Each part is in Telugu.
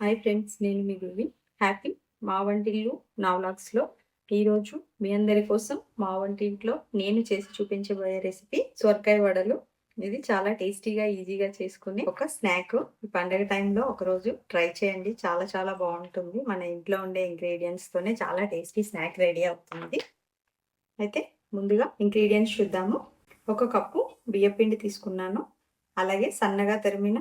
హాయ్ ఫ్రెండ్స్ నేను మీ గురువి హ్యాపీ మా వంటిల్లు నా వ్లాగ్స్లో ఈరోజు మీ అందరి కోసం మా వంటింట్లో నేను చేసి చూపించబోయే రెసిపీ సొరకాయ వడలు. ఇది చాలా టేస్టీగా ఈజీగా చేసుకుని ఒక స్నాక్ ఈ పండగ టైంలో ఒకరోజు ట్రై చేయండి. చాలా చాలా బాగుంటుంది. మన ఇంట్లో ఉండే ఇంగ్రీడియంట్స్తోనే చాలా టేస్టీ స్నాక్ రెడీ అవుతుంది. అయితే ముందుగా ఇంగ్రీడియంట్స్ చూద్దాము. ఒక కప్పు బియ్యపిండి తీసుకున్నాను. అలాగే సన్నగా తరిమిన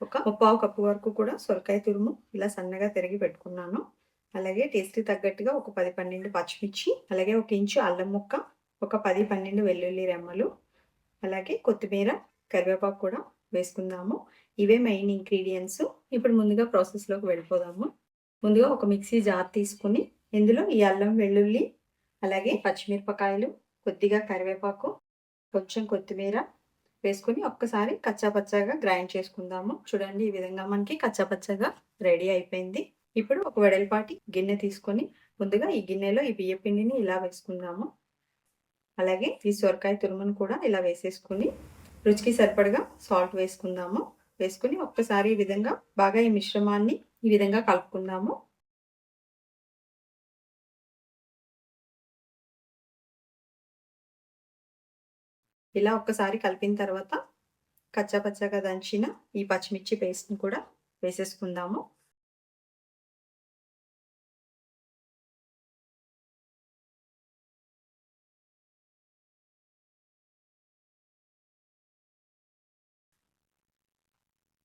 ఒక ముప్పావు కప్పు వరకు కూడా సొరకాయ తురుము ఇలా సన్నగా తిరిగి పెట్టుకున్నాను. అలాగే టేస్ట్కి తగ్గట్టుగా ఒక పది పన్నెండు పచ్చిమిర్చి అలాగే ఒక ఇంచు అల్లం ముక్క ఒక పది పన్నెండు వెల్లుల్లి రెమ్మలు అలాగే కొత్తిమీర కరివేపాకు కూడా వేసుకుందాము. ఇవే మెయిన్ ఇంగ్రీడియంట్స్. ఇప్పుడు ముందుగా ప్రాసెస్లోకి వెళ్ళిపోదాము. ముందుగా ఒక మిక్సీ జార్ తీసుకుని ఇందులో ఈ అల్లం వెల్లుల్లి అలాగే పచ్చిమిరపకాయలు కొద్దిగా కరివేపాకు కొంచెం కొత్తిమీర వేసుకుని ఒక్కసారి కచ్చాపచ్చాగా గ్రైండ్ చేసుకుందాము. చూడండి ఈ విధంగా మనకి కచ్చాపచ్చాగా రెడీ అయిపోయింది. ఇప్పుడు ఒక వెడల్పాటి గిన్నె తీసుకొని ముందుగా ఈ గిన్నెలో ఈ బియ్య పిండిని ఇలా వేసుకుందాము. అలాగే ఈ సొరకాయ తురుమును కూడా ఇలా వేసేసుకుని రుచికి సరిపడగా సాల్ట్ వేసుకుందాము. వేసుకుని ఒక్కసారి ఈ విధంగా బాగా ఈ మిశ్రమాన్ని ఈ విధంగా కలుపుకుందాము. ఇలా ఒక్కసారి కలిపిన తర్వాత కచ్చాపచ్చాగా దంచిన ఈ పచ్చిమిర్చి పేస్ట్ని కూడా వేసేసుకుందాము.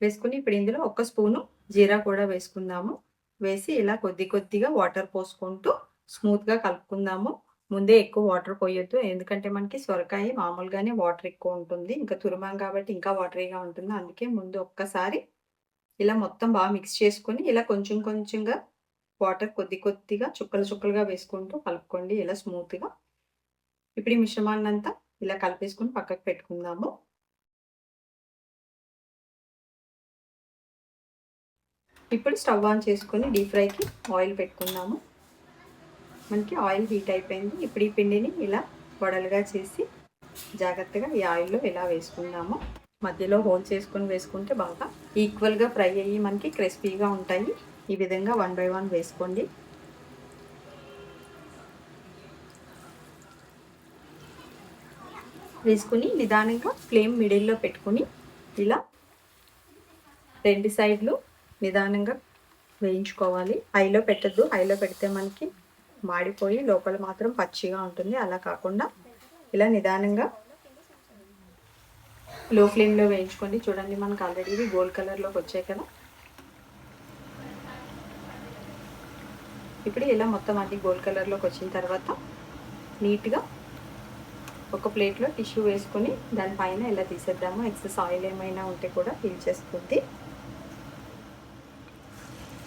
వేసుకుని ఇప్పుడు ఇందులో ఒక స్పూను జీరా కూడా వేసుకుందాము. వేసి ఇలా కొద్ది కొద్దిగా వాటర్ పోసుకుంటూ స్మూత్గా కలుపుకుందాము. ముందే ఎక్కువ వాటర్ పోయొద్దు. ఎందుకంటే మనకి సొరకాయ మామూలుగానే వాటర్ ఎక్కువ ఉంటుంది. ఇంకా తురుమాం కాబట్టి ఇంకా వాటరీగా ఉంటుంది. అందుకే ముందు ఒక్కసారి ఇలా మొత్తం బాగా మిక్స్ చేసుకొని ఇలా కొంచెం కొంచెంగా వాటర్ కొద్ది కొద్దిగా చుక్కలు చుక్కలుగా వేసుకుంటూ కలుపుకోండి. ఇలా స్మూత్గా. ఇప్పుడు ఈ మిశ్రమాన్ని అంతా ఇలా కలిపేసుకుని పక్కకు పెట్టుకుందాము. ఇప్పుడు స్టవ్ ఆన్ చేసుకొని డీప్ ఫ్రైకి ఆయిల్ పెట్టుకుందాము. మనకి ఆయిల్ హీట్ అయిపోయింది. ఇప్పుడు ఈ పిండిని ఇలా వడలుగా చేసి జాగ్రత్తగా ఈ ఆయిల్లో ఇలా వేసుకుందాము మధ్యలో హోల్ చేసుకొని వేసుకుంటే బాగా ఈక్వల్గా ఫ్రై అయ్యి మనకి క్రిస్పీగా ఉంటాయి. ఈ విధంగా వన్ బై వన్ వేసుకోండి. వేసుకుని నిదానంగా ఫ్లేమ్ మిడిల్లో పెట్టుకుని ఇలా రెండు సైడ్లు నిదానంగా వేయించుకోవాలి. హైలో పెట్టద్దు. హైలో పెడితే మనకి మాడిపోయి లోపల మాత్రం పచ్చిగా ఉంటుంది. అలా కాకుండా ఇలా నిదానంగా లో ఫ్లేమ్లో వేయించుకోండి. చూడండి మనకు ఆల్రెడీ ఇవి గోల్డ్ కలర్లోకి వచ్చాయి కదా. ఇప్పుడు ఇలా మొత్తం అన్ని గోల్డ్ కలర్లోకి వచ్చిన తర్వాత నీట్గా ఒక ప్లేట్లో టిష్యూ వేసుకొని దానిపైన ఇలా తీసేద్దాము. ఎక్సెస్ ఆయిల్ ఏమైనా ఉంటే కూడా ఫీల్ చేసుకుంది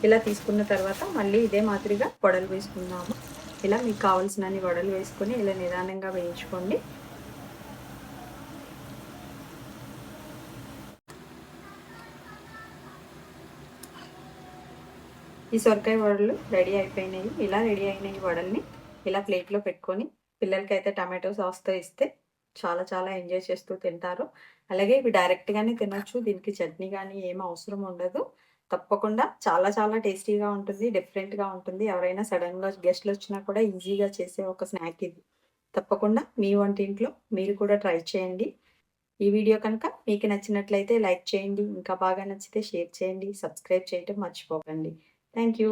ఇలా తీసుకున్న తర్వాత మళ్ళీ ఇదే మాదిరిగా పొడలు వేసుకుందాము. ఇలా మీకు కావాల్సినన్ని వడలు వేసుకొని ఇలా నిదానంగా వేయించుకోండి. ఈ సొరకాయ వడలు రెడీ అయిపోయినాయి. ఇలా రెడీ అయినాయి వడల్ని ఇలా ప్లేట్లో పెట్టుకొని పిల్లలకి అయితే టమాటో సాస్తో ఇస్తే చాలా చాలా ఎంజాయ్ చేస్తూ తింటారు. అలాగే ఇవి డైరెక్ట్గానే తినొచ్చు. దీనికి చట్నీ కానీ ఏం అవసరం ఉండదు. తప్పకుండా. చాలా చాలా టేస్టీగా ఉంటుంది డిఫరెంట్గా ఉంటుంది. ఎవరైనా సడన్గా గెస్ట్లు వచ్చినా కూడా ఈజీగా చేసే ఒక స్నాక్ ఇది. తప్పకుండా మీ వంటింట్లో మీరు కూడా ట్రై చేయండి. ఈ వీడియో కనుక మీకు నచ్చినట్లయితే లైక్ చేయండి. ఇంకా బాగా నచ్చితే షేర్ చేయండి. సబ్స్క్రైబ్ చేయటం మర్చిపోకండి. Thank you